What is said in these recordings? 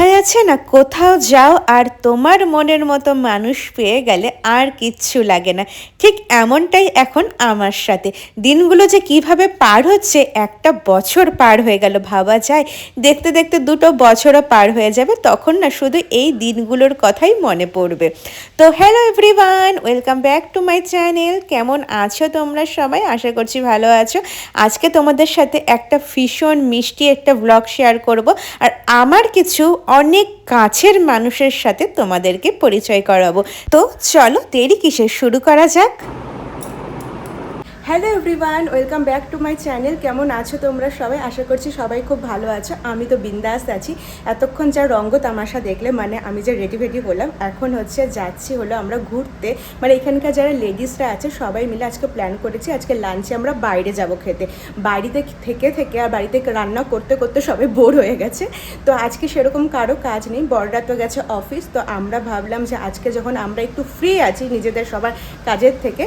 কথায় আছে না কোথাও যাও আর তোমার মনের মতো মানুষ পেয়ে গেলে আর কিচ্ছু লাগে না। ঠিক এমনটাই এখন আমার সাথে। দিনগুলো যে কীভাবে পার হচ্ছে, একটা বছর পার হয়ে গেল ভাবা যায়। দেখতে দেখতে দুটো বছরও পার হয়ে যাবে, তখন না শুধু এই দিনগুলোর কথাই মনে পড়বে। তো hello everyone welcome back to my channel কেমন আছো তোমরা সবাই? আশা করছি ভালো আছো। আজকে তোমাদের সাথে একটা ভীষণ মিষ্টি একটা ব্লগ শেয়ার করব। আর আমার কিছু অনেক কাছের মানুষের সাথে তোমাদেরকে পরিচয় করাবো। তো চলো দেরি কিসের? শুরু করা যাক। Hello everyone welcome back to my channel কেমন আছো তোমরা সবাই? আশা করছি সবাই খুব ভালো আছো। আমি তো বিন্দাস আছি। এতক্ষণ যা রঙ্গ তামাশা দেখলে মানে আমি যে রেডি ফেডি হলাম, এখন হচ্ছে যাচ্ছি হলো আমরা ঘুরতে। মানে এখানকার যারা লেডিসরা আছে, সবাই মিলে আজকে প্ল্যান করেছি, আজকে লাঞ্চে আমরা বাইরে যাব খেতে। বাড়িতে থেকে থেকে আর বাড়িতে রান্না করতে করতে সবাই বোর হয়ে গেছে। তো আজকে সেরকম কারও কাজ নেই, বড়রা তো গেছে অফিস তো আমরা ভাবলাম যে আজকে যখন আমরা একটু ফ্রি আছি নিজেদের সবার কাজের থেকে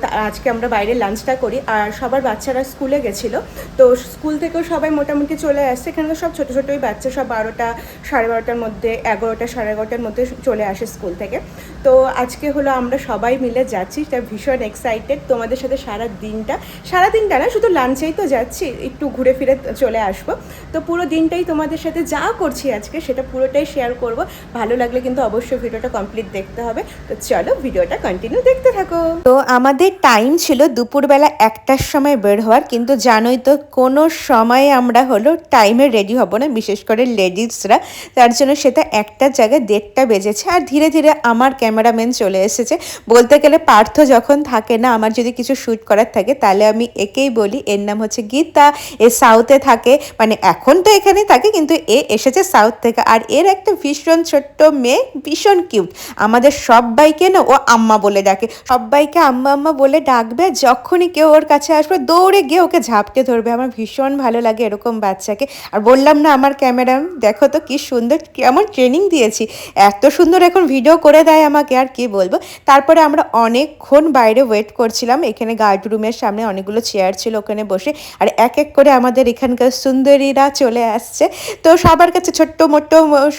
তা- আজকে আমরা বাইরে লাঞ্চটা করি আর সবার বাচ্চারা স্কুলে গেছিল। তো স্কুল থেকেও সবাই মোটামুটি চলে আসছে এখানে সব ছোটো ছোটোই বাচ্চা, সব বারোটা সাড়ে বারোটার মধ্যে, এগারোটা সাড়ে এগারোটার মধ্যে চলে আসে স্কুল থেকে। তো আজকে হলো আমরা সবাই মিলে যাচ্ছি তা ভীষণ এক্সাইটেড তোমাদের সাথে সারা দিনটা সারা দিনটা না, শুধু লাঞ্চেই তো যাচ্ছি, একটু ঘুরে ফিরে চলে আসব। তো পুরো দিনটাই তোমাদের সাথে যা করছি আজকে, সেটা পুরোটাই শেয়ার করব। ভালো লাগলে কিন্তু অবশ্যই ভিডিওটা কমপ্লিট দেখতে হবে। তো চলো ভিডিওটা কন্টিনিউ দেখতে থাকো। তো আমাদের টাইম ছিল দুপুরবেলা একটার সময় বের হওয়ার, কিন্তু জানোই তো কোনো সময়ে আমরা হলো টাইমে রেডি হব না, বিশেষ করে লেডিসরা তার জন্য সেটা একটার জায়গায় দেড়টা বেজেছে, আর ধীরে ধীরে আমার ক্যামেরাম্যান চলে এসেছে। বলতে গেলে পার্থ যখন থাকে না, আমার যদি কিছু শ্যুট করার থাকে, তাহলে আমি একেই বলি, এর নাম হচ্ছে গীতা। এ সাউথে থাকে মানে এখন তো এখানে থাকে, কিন্তু এ এসেছে সাউথ থেকে। আর এর একটা ভীষণ ছোট্ট মেয়ে, ভীষণ কিউট আমাদের সবাইকে না ও আম্মা বলে ডাকে। সবাইকে আম্মা আম্মা বলে ডাকবে যখনই কেউ ওর কাছে আসবে, দৌড়ে গিয়ে ওকে ঝাপটে ধরবে। আমার ভীষণ ভালো লাগে এরকম বাচ্চাকে। আর বললাম না আমার ক্যামেরা দেখো তো কি সুন্দর, কেমন ট্রেনিং দিয়েছি। এত সুন্দর এখন ভিডিও করে দেয় আমাকে, আর কি বলব? তারপরে আমরা অনেকক্ষণ বাইরে ওয়েট করছিলাম। এখানে গার্ড রুমের সামনে অনেকগুলো চেয়ার ছিল ওখানে বসে। আর এক এক করে আমাদের এখানকার সুন্দরীরা চলে আসছে। তো সবার কাছে ছোট্ট মোট্ট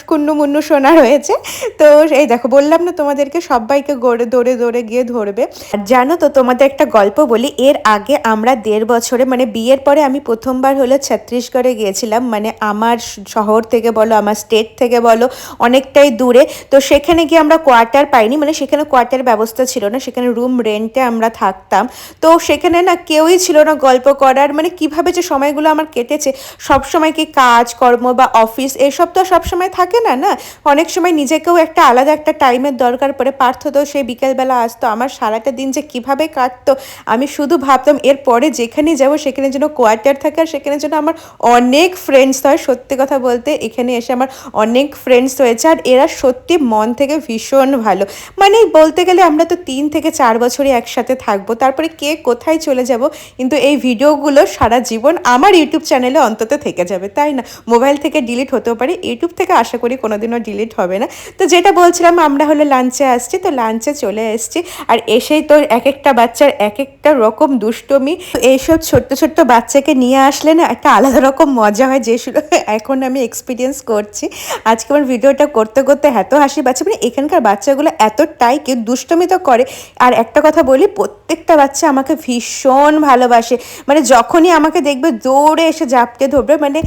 কুন্নু মুন্নু সোনা রয়েছে। তো এই দেখো, বললাম না তোমাদেরকে সবাইকে গড়ে, দৌড়ে দৌড়ে গিয়ে ধরবে। আর জানো তো তোমাদের একটা গল্প বলি, এর আগে আমরা দেড় বছরে মানে বিয়ের পরে আমি প্রথমবার হলো ছত্তিশগড়ে গিয়েছিলাম মানে আমার শহর থেকে বলো, আমার স্টেট থেকে বলো, অনেকটাই দূরে। তো সেখানে গিয়ে আমরা কোয়ার্টার পাইনি মানে সেখানে কোয়ার্টার ব্যবস্থা ছিল না, সেখানে রুম রেন্টে আমরা থাকতাম। তো সেখানে না কেউই ছিল না গল্প করার মানে কীভাবে যে সময়গুলো আমার কেটেছে সব সময় কি কাজ কর্ম বা অফিস এসব তো সব সময় থাকে না না? অনেক সময় নিজেকেও একটা আলাদা একটা টাইমের দরকার পড়ে, পার্থ তো সেই বিকেলবেলা আসতো, আমার সারাটা দিন যে কীভাবে কাটতো আমি শুধু ভাবতাম, এরপরে যেখানে যাব সেখানে যেন কোয়ার্টার থাকে আর সেখানে যেন আমার অনেক ফ্রেন্ডস হয়। সত্যি কথা বলতে এখানে এসে আমার অনেক ফ্রেন্ডস হয়েছে আর এরা সত্যি মন থেকে ভীষণ ভালো। মানে বলতে গেলে আমরা তো তিন থেকে চার বছরই একসাথে থাকব। তারপরে কে কোথায় চলে যাব? কিন্তু এই ভিডিওগুলো সারা জীবন আমার ইউটিউব চ্যানেলে অন্তত থেকে যাবে, তাই না? মোবাইল থেকে ডিলিট হতেও পারে ইউটিউব থেকে আশা করি কোনোদিনও ডিলিট হবে না। তো যেটা বলছিলাম, আমরা হলো লাঞ্চে আসছি। তো লাঞ্চে চলে এসেছি। আর এসেই তো এক একটা বাচ্চার এক এক একটা রকম দুষ্টমি। এইসব ছোট্ট ছোট্ট বাচ্চাকে নিয়ে আসলে না একটা আলাদা রকম মজা হয়, যে এখন আমি এক্সপিরিয়েন্স করছি। আজকে আমার ভিডিওটা করতে করতে এত হাসি পাচ্ছে মানে এখানকার বাচ্চাগুলো এতটাই কেউ দুষ্টমি তো করে। আর একটা কথা বলি, প্রত্যেকটা বাচ্চা আমাকে ভীষণ ভালোবাসে। মানে যখনই আমাকে দেখবে দৌড়ে এসে জাপটে ধরবে মানে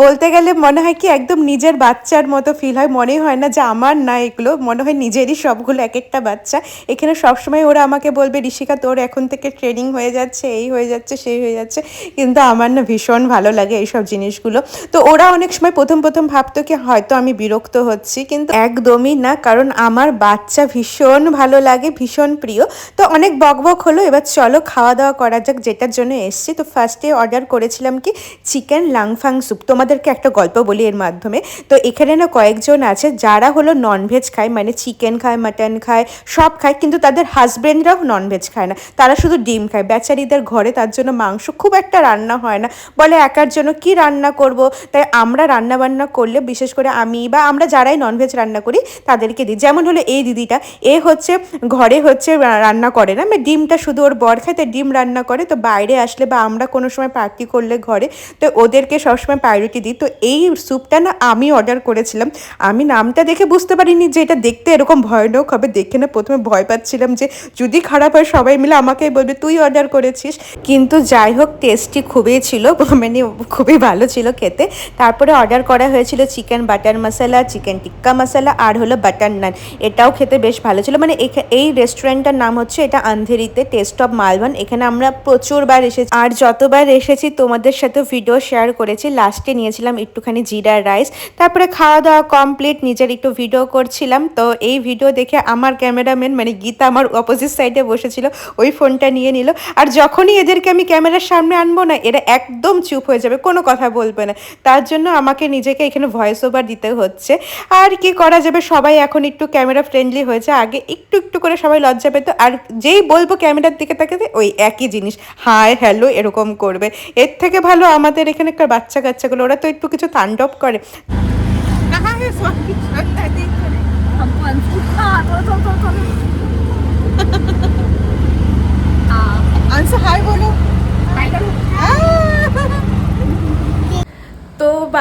বলতে গেলে মনে হয় কি একদম নিজের বাচ্চার মতো ফিল হয়। মনেই হয় না যে আমার না এগুলো, মনে হয় নিজেরই সবগুলো এক একটা বাচ্চা। এখানে সবসময় ওরা আমাকে বলবে, ঋষিকা, তোর এখন থেকে ট্রেনিং হয়ে যাচ্ছে, এই হয়ে যাচ্ছে, সেই হয়ে যাচ্ছে। কিন্তু আমার না ভীষণ ভালো লাগে এইসব জিনিসগুলো। তো ওরা অনেক সময় প্রথম প্রথম ভাবতো কি হয়তো আমি বিরক্ত হচ্ছি, কিন্তু একদমই না, কারণ আমার বাচ্চা ভীষণ ভালো লাগে, ভীষণ প্রিয়। তো অনেক বকবক হলো, এবার চলো খাওয়া দাওয়া করা যাক, যেটার জন্য এসছি। তো ফার্স্টে অর্ডার করেছিলাম কি চিকেন লাংফাং স্যুপ তোমাদেরকে একটা গল্প বলি এর মাধ্যমে। তো এখানে না কয়েকজন আছে, যারা হলো ননভেজ খায় মানে চিকেন খায় মাটন খায়, সব খায়, কিন্তু তাদের হাজব্যান্ডরাও ননভেজ খায় না। তারা শুধু ডিম খায়। বেচারিদের ঘরে তার জন্য মাংস খুব একটা রান্না হয় না। বলে একার জন্য কি রান্না করব? তাই আমরা রান্না বান্না করলে বিশেষ করে আমি বা আমরা যারাই ননভেজ রান্না করি, তাদেরকে দিই। যেমন হলো এই দিদিটা, এ হচ্ছে, ঘরে হচ্ছে রান্না করে না। মানে ডিমটা শুধু ওর বর খায়, তাই ডিম রান্না করে। তো বাইরে আসলে বা আমরা কোনো সময় পার্টি করলে ঘরে, তো ওদেরকে সবসময় প্রায়োরিটি দিই। তো এই স্যুপটা না আমি অর্ডার করেছিলাম। আমি নামটা দেখে বুঝতে পারিনি যে এটা দেখতে এরকম ভয়ানক হবে। দেখে না প্রথমে ভয় পাচ্ছিলাম যে যদি খারাপ হয় সবাই মিলে আমাকে বলবে তুই অর্ডার করেছিস। কিন্তু যাই হোক টেস্টি খুবই ছিল মানে খুবই ভালো ছিল খেতে। তারপরে অর্ডার করা হয়েছিল chicken butter masala chicken tikka masala আর হলো বাটার নান এটাও খেতে বেশ ভালো ছিল। মানে এই রেস্টুরেন্টটার নাম হচ্ছে এটা আন্ধেরিতে টেস্ট অফ মালবান এখানে আমরা প্রচুরবার এসেছি। আর যতবার এসেছি, তোমাদের সাথে ভিডিও শেয়ার করেছি। লাস্টে নিয়েছিলাম একটুখানি জিরা রাইস তারপরে খাওয়া দাওয়া কমপ্লিট নিজের একটু ভিডিও করছিলাম। তো এই ভিডিও দেখে আমার ক্যামেরাম্যান মানে গীতা আমার অপোজিট সাইডে বসেছিল, ওই ফোনটা নিয়ে নিল। আর যখনই এদেরকে আমি ক্যামেরার সামনে আনব না, এরা একদম চুপ হয়ে যাবে, কোনো কথা বলবে না। তার জন্য আমাকে নিজেকে এখানে ভয়েস ওভার দিতে হচ্ছে। আর কি করা যাবে? সবাই এখন একটু ক্যামেরা ফ্রেন্ডলি হয়েছে। আগে একটু একটু করে সবাই লজ্জা পেত। আর যেই বলব ক্যামেরার দিকে তাকাতে, ওই একই জিনিস। হাই, হ্যালো, এরকম করবে। এর থেকে ভালো আমাদের এখানকার বাচ্চা কাচ্চাগুলো ওরা তো একটু কিছু তাণ্ডব করে।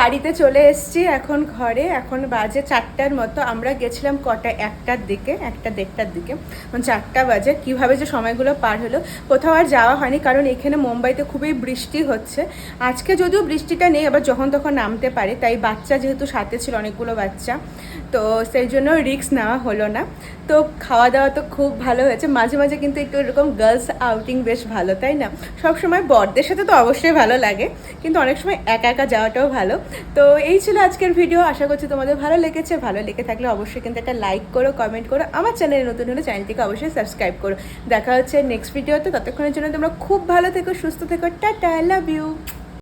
বাড়িতে চলে এসেছি এখন ঘরে। এখন বাজে চারটার মতো। আমরা গেছিলাম কটা? একটার দিকে, একটা দেড়টার দিকে। মানে চারটা বাজে। কীভাবে যে সময়গুলো পার হলো। কোথাও আর যাওয়া হয়নি কারণ এখানে মুম্বাইতে খুবই বৃষ্টি হচ্ছে। আজকে যদিও বৃষ্টিটা নেই, আবার যখন তখন নামতে পারে। তাই বাচ্চা যেহেতু সাথে ছিল, অনেকগুলো বাচ্চা। তো সেই জন্য রিস্ক নেওয়া হলো না। তো খাওয়া দাওয়া তো খুব ভালো হয়েছে। মাঝে মাঝে কিন্তু একটু এরকম গার্লস আউটিং বেশ ভালো, তাই না? সব সময় বরদের সাথে তো অবশ্যই ভালো লাগে। কিন্তু অনেক সময় একা একা যাওয়াটাও ভালো। তো এই ছিল আজকের ভিডিও আশা করছি তোমাদের ভালো লেগেছে। ভালো লেগে থাকলে অবশ্যই কিন্তু একটা লাইক করো কমেন্ট করো, আমার চ্যানেলে নতুন হলে চ্যানেলটিকে অবশ্যই সাবস্ক্রাইব করো। দেখা হচ্ছে নেক্সট ভিডিওতে ততক্ষণের জন্য তোমরা খুব ভালো থেকো, সুস্থ থেকো। Tata love you